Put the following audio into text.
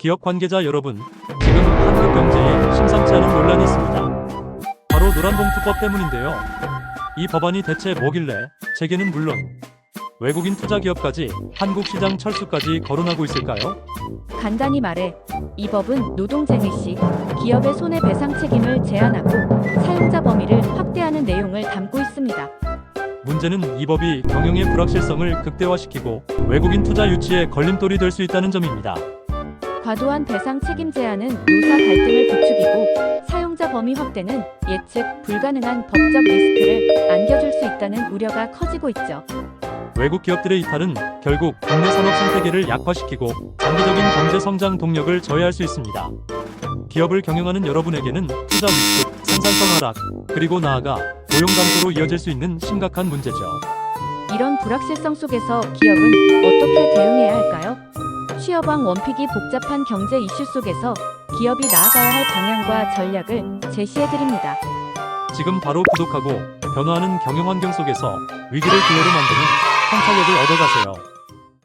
기업 관계자 여러분, 지금 한국 경제에 심상치 않은 논란이 있습니다. 바로 노란봉투법 때문인데요. 이 법안이 대체 뭐길래 재계는 물론 외국인 투자 기업까지 한국 시장 철수까지 거론하고 있을까요? 간단히 말해 이 법은 노동쟁의 시 기업의 손해배상 책임을 제한하고 사용자 범위를 확대하는 내용을 담고 있습니다. 문제는 이 법이 경영의 불확실성을 극대화시키고 외국인 투자 유치에 걸림돌이 될 수 있다는 점입니다. 과도한 배상 책임 제한은 노사 갈등을 부추기고 사용자 범위 확대는 예측 불가능한 법적 리스크를 안겨줄 수 있다는 우려가 커지고 있죠. 외국 기업들의 이탈은 결국 국내 산업 생태계를 약화시키고 장기적인 경제 성장 동력을 저해할 수 있습니다. 기업을 경영하는 여러분에게는 투자 위축, 생산성 하락, 그리고 나아가 고용 감소로 이어질 수 있는 심각한 문제죠. 이런 불확실성 속에서 기업은 어떻게? 취업왕 원픽이 복잡한 경제 이슈 속에서 기업이 나아가야 할 방향과 전략을 제시해 드립니다. 지금 바로 구독하고 변화하는 경영 환경 속에서 위기를 기회로 만드는 통찰력을 얻어가세요.